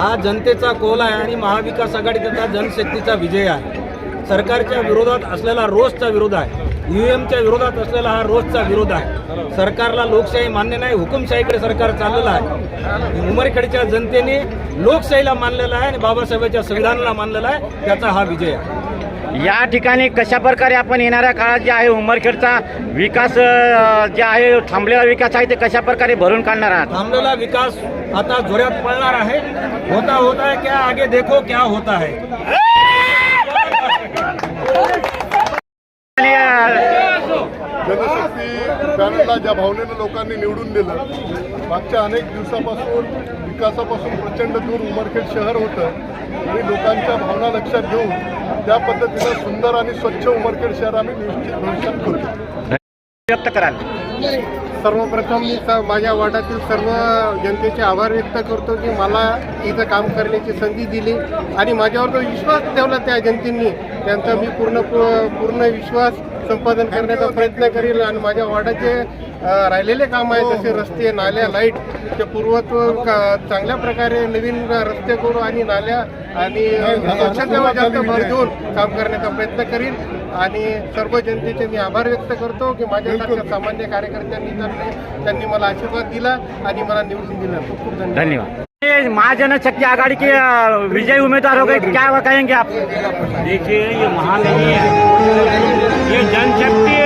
हा जनतेचा कोल आहे आणि महाविकास आघाडी जनशक्तीचा विजय आहे. सरकारच्या विरोधात असलेला रोजचा विरोध आहे. यू एमच्या विरोधात असलेला हा रोजचा विरोध आहे. सरकारला लोकशाही मान्य नाही हुकुमशाहीकडे सरकार चाललेलं आहे. उमरखेडच्या जनतेने लोकशाहीला मानलेला आहे आणि बाबासाहेबांच्या संविधानाला मानलेला आहे. त्याचा हा विजय आहे. या ठिकाणी कशा प्रकारे आपण येणाऱ्या काळात जे आहे उमरखेडचा विकास जे आहे थांबलेला विकास आहे ते कशा प्रकारे भरून काढणार आहात? थांबलेला विकास आता जोरात पळणार आहे. होता होता है क्या आगे देखो क्या होता है. जनशक्ती पॅनलला ज्या भावनेनं लोकांनी निवडून दिलं मागच्या अनेक दिवसापासून विकासापासून प्रचंड दूर उमरखेड शहर होतं. आणि लोकांच्या भावना लक्षात घेऊन त्या पद्धतीनं सुंदर आणि स्वच्छ उमरखेड शहर आम्ही निश्चित भविष्यात करू. व्यक्त कराल. सर्वप्रथम मी स- माझ्या वार्डातील सर्व जनतेचे आभार व्यक्त करतो की मला इथं काम करण्याची संधी दिली आणि माझ्यावर जो विश्वास ठेवला त्या जनतेने. त्यांचा मी पूर्ण पूर्ण विश्वास संपादन करण्याचा प्रयत्न करील आणि माझ्या वार्डाचे अ, राहिलेले काम आहे जसे रस्ते नाल्या लाइट ते पूर्वत्व का- चांगल्या प्रकारे नवीन रस्ते करू आणि नाल्या आणि स्वच्छतेवर जास्त भर देऊन काम करण्याचा प्रयत्न करील आणि सर्व जनतेचे मी आभार व्यक्त करतो की माझ्यासारख्या सामान्य कार्यकर्त्यांनी त्यांनी त्यांनी मला आशीर्वाद दिला आणि मला निवडून दिलं. खूप खूप धन्यवाद. ये महाजनशक्ति आघाड़ी के विजयी उम्मीदवार हो गए. क्या कहेंगे आप? देखिए ये महान नहीं है। ये जनशक्ति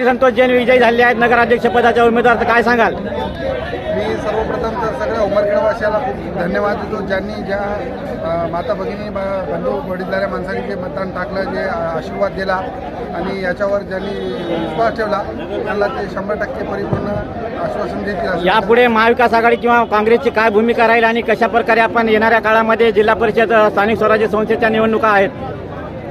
श्री संतोष जैन विजयी झाले आहेत. नगराध्यक्ष पदाच्या उमेदवार काय सांगाल? मी सर्वप्रथम तर सगळ्या उमरखेडवासियाला खूप धन्यवाद देतो ज्यांनी ज्या माता भगिनी बंधू वडीलधाऱ्या माणसांनी जे मतदान टाकलं जे आशीर्वाद दिला आणि याच्यावर ज्यांनी विश्वास ठेवला त्यांना ते शंभर टक्के परिपूर्ण आश्वासन देतील यापुढे महाविकास आघाडी किंवा काँग्रेसची काय भूमिका राहील आणि कशा प्रकारे आपण येणाऱ्या काळामध्ये जिल्हा परिषद स्थानिक स्वराज्य संस्थेच्या निवडणुका आहेत?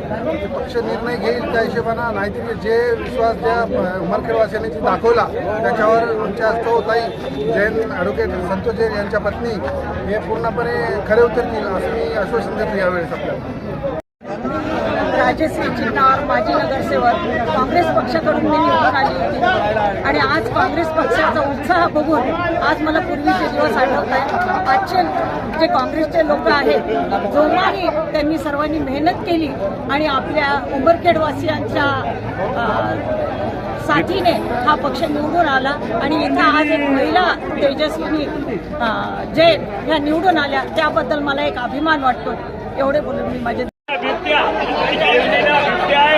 पक्ष निर्णय घेईल त्या हिशोबानं नाहीतरी जे विश्वास ज्या उमरखेडवासियांनी दाखवला त्याच्यावर आमच्या ताई जैन ॲडव्होकेट संतोष जैन यांच्या पत्नी हे पूर्णपणे खरे उतरतील असं मी आश्वासन देतो यावेळेस आपल्याला. राजश्री चिन्नार माजी नगरसेवक काँग्रेस पक्षाकडून मी निवडून आली होती. आणि आज काँग्रेस पक्षाचा उत्साह बघून आज मला पूर्वीचे दिवस आठवत आहेत. आजचे जे काँग्रेसचे लोक आहेत जोमाने त्यांनी सर्वांनी मेहनत केली आणि आपल्या उंबरखेडवासियांच्या साथीने हा पक्ष निवडून आला. आणि इथं आज एक महिला तेजस्विनी जे जैन ह्या निवडून आल्या. त्याबद्दल मला एक अभिमान वाटतो. एवढे बोलून मी माझे बिबट्या तिच्या योजनेला बिबट्या आहे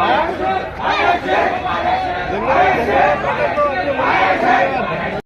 আয়েশে আয়েশে আয়েশে আয়েশে